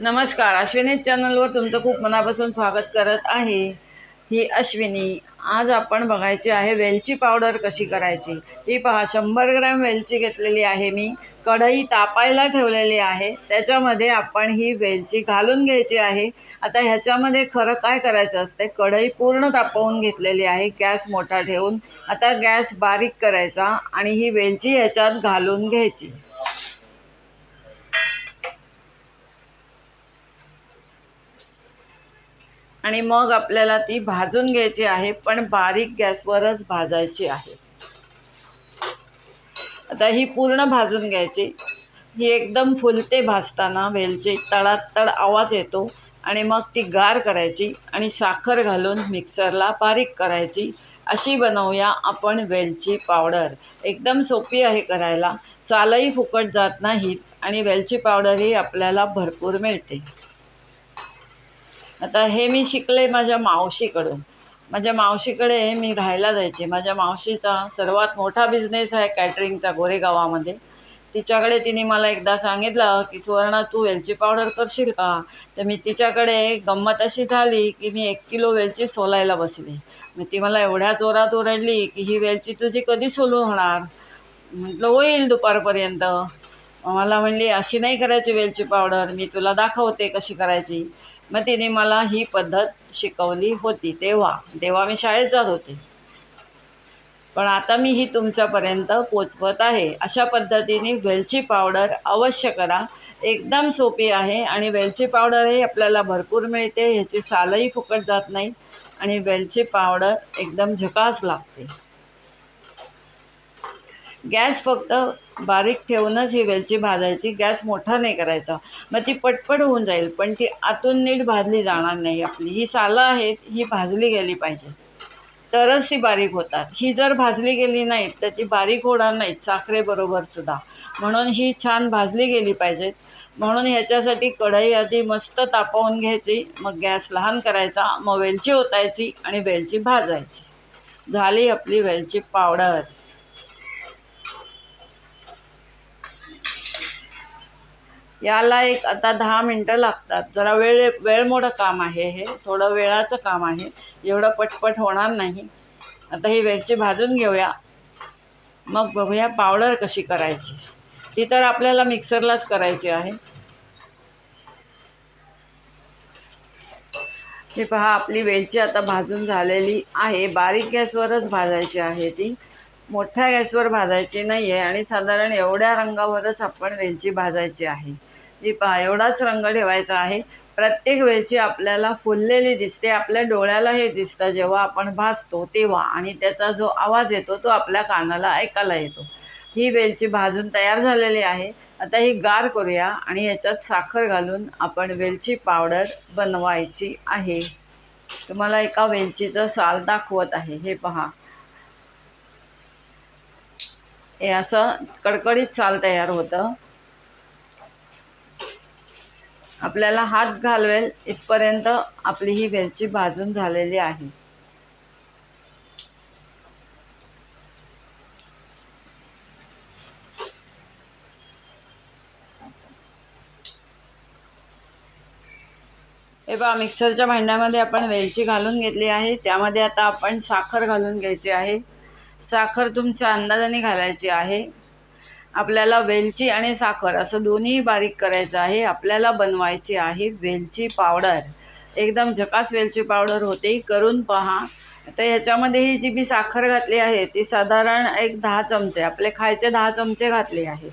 नमस्कार अश्विनी चॅनलवर तुमचं खूप मनापासून स्वागत करत आहे. ही अश्विनी आज आपण बघायची आहे वेलची पावडर कशी करायची. ही पहा शंभर ग्रॅम वेलची घेतलेली आहे मी. कढई तापायला ठेवलेली आहे. त्याच्यामध्ये आपण ही वेलची घालून घ्यायची आहे. आता ह्याच्यामध्ये खरं काय करायचं असते? कढई पूर्ण तापवून घेतलेली आहे गॅस मोठा ठेवून. आता गॅस बारीक करायचा आणि ही वेलची ह्याच्यात घालून घ्यायची. आणि मग आपल्याला ती भाजून घ्यायची आहे पण बारीक गॅसवरच भाजायची आहे. आता ही पूर्ण भाजून घ्यायची. ही एकदम फुलते भाजताना वेलची तळात तळ आवाज येतो आणि मग ती गार करायची आणि साखर घालून मिक्सरला बारीक करायची. अशी बनवूया आपण वेलची पावडर. एकदम सोपी आहे करायला. चालही फुकट जात नाहीत आणि वेलची पावडरही आपल्याला भरपूर मिळते. आता हे मी शिकले माझ्या मावशीकडून. माझ्या मावशीकडे मी राहायला जायचे. माझ्या मावशीचा सर्वात मोठा बिझनेस आहे कॅटरिंगचा गोरेगावामध्ये. तिच्याकडे तिने मला एकदा सांगितलं की सुवर्णा तू वेलची पावडर करशील का? तर मी तिच्याकडे गंमत अशी झाली की मी एक किलो वेलची सोलायला बसली. मग ती मला एवढ्या जोरात ओरडली की ही वेलची तुझी कधी सोलून होणार म्हटलं होईल दुपारपर्यंत. मला म्हणली अशी नाही करायची वेलची पावडर. मी तुला दाखवते कशी करायची. मग तिने मला ही पद्धत शिकवली होती तेव्हा. तेव्हा मी शाळेत जात होते. पण आता मी ही तुमच्यापर्यंत पोचवत आहे. अशा पद्धतीने वेलची पावडर अवश्य करा. एकदम सोपी आहे आणि वेलची पावडरही आपल्याला भरपूर मिळते. ह्याची सालही फुकट जात नाही आणि वेलची पावडर एकदम झकास लागते. गॅस फक्त बारीक ठेवूनच ही वेलची भाजायची. गॅस मोठा नाही करायचा. मग ती पटपट होऊन जाईल. पण ती आतून नीट भाजली जाणार नाही आपली. ही सालं आहेत ही भाजली गेली पाहिजे. तरच ती बारीक होतात. ही जर भाजली गेली नाहीत तर ती बारीक होणार नाहीत. साखरेबरोबरसुद्धा म्हणून ही छान भाजली गेली पाहिजेत. म्हणून ह्याच्यासाठी कढई आधी मस्त तापवून घ्यायची. मग गॅस लहान करायचा. मग वेलची ओतायची आणि वेलची भाजायची. झाली आपली वेलची पावडर. याला एक आता दहा मिनटं लागतात. जरा वेळ वेळमोडं काम आहे हे. थोडं वेळाचं काम आहे. एवढं पटपट होणार नाही. आता ही वेलची भाजून घेऊया. मग बघूया पावडर कशी करायची. ती तर आपल्याला मिक्सरलाच करायची आहे. हे पहा आपली वेलची आता भाजून झालेली आहे. बारीक गॅसवरच भाजायची आहे ती. मोठ्या गॅसवर भाजायची नाही आहे आणि साधारण एवढ्या रंगावरच आपण वेलची भाजायची आहे. ही पहा एवढाच रंग ठेवायचा आहे. प्रत्येक वेलची आपल्याला फुललेली दिसते आपल्या डोळ्याला हे दिसतं जेव्हा आपण भाजतो तेव्हा. आणि त्याचा जो आवाज येतो तो आपल्या कानाला ऐकायला येतो. ही वेलची भाजून तयार झालेली आहे. आता ही गार करूया आणि याच्यात साखर घालून आपण वेलची पावडर बनवायची आहे. तुम्हाला एका वेलचीचं साल दाखवत आहे. हे पहा. हे असं कडकडीत साल तयार होतं. आपल्याला हात घालवेल इथपर्यंत आपली ही वेलची भाजून झालेली आहे. हे पहा मिक्सरच्या भांड्यामध्ये आपण वेलची घालून घेतली आहे. त्यामध्ये आता आपण साखर घालून घ्यायची आहे. साखर तुमच्या अंदाजाने घालायची आहे. आपल्याला वेलची आणि साखर असं दोन्ही बारीक करायचं आहे. आपल्याला बनवायची आहे वेलची पावडर. एकदम झकास वेलची पावडर होते करून पहा. तर ह्याच्यामध्ये ही जी मी साखर घातली आहे ती साधारण एक दहा चमचे आपले खायचे दहा चमचे घातले आहे.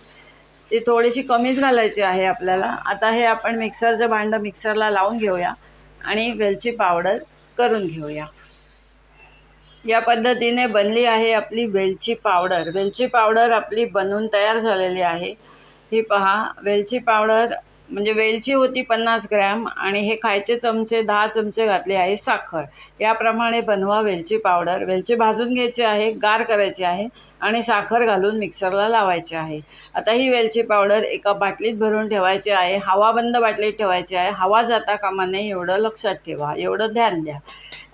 ती थोडीशी कमीच घालायची आहे आपल्याला. आता हे आपण मिक्सरचं भांडं मिक्सरला लावून घेऊया आणि वेलची पावडर करून घेऊया. या पद्धतीने बनली आहे आपली वेलची पावडर. वेलची पावडर आपली बनवून तयार झालेली आहे. ही पहा वेलची पावडर म्हणजे वेलची होती पन्नास ग्रॅम आणि हे खायचे चमचे दहा चमचे घातले आहे साखर. याप्रमाणे बनवा वेलची पावडर. वेलची भाजून घ्यायची आहे गार करायची आहे आणि साखर घालून मिक्सरला लावायची आहे. आता ही वेलची पावडर एका बाटलीत भरून ठेवायची आहे. हवाबंद बाटलीत ठेवायची आहे. हवा जाता कामा नये एवढं लक्षात ठेवा. एवढं ध्यान द्या.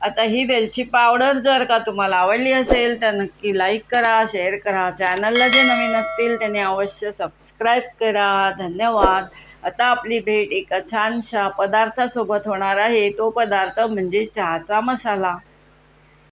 आता ही वेलची पावडर जर का तुम्हाला आवडली असेल तर नक्की लाईक करा शेअर करा. चॅनलला जे नवीन असतील त्यांनी अवश्य सबस्क्राईब करा. धन्यवाद. आता आपली भेट एका छानशा पदार्थासोबत होणार आहे. तो पदार्थ म्हणजे चहाचा मसाला.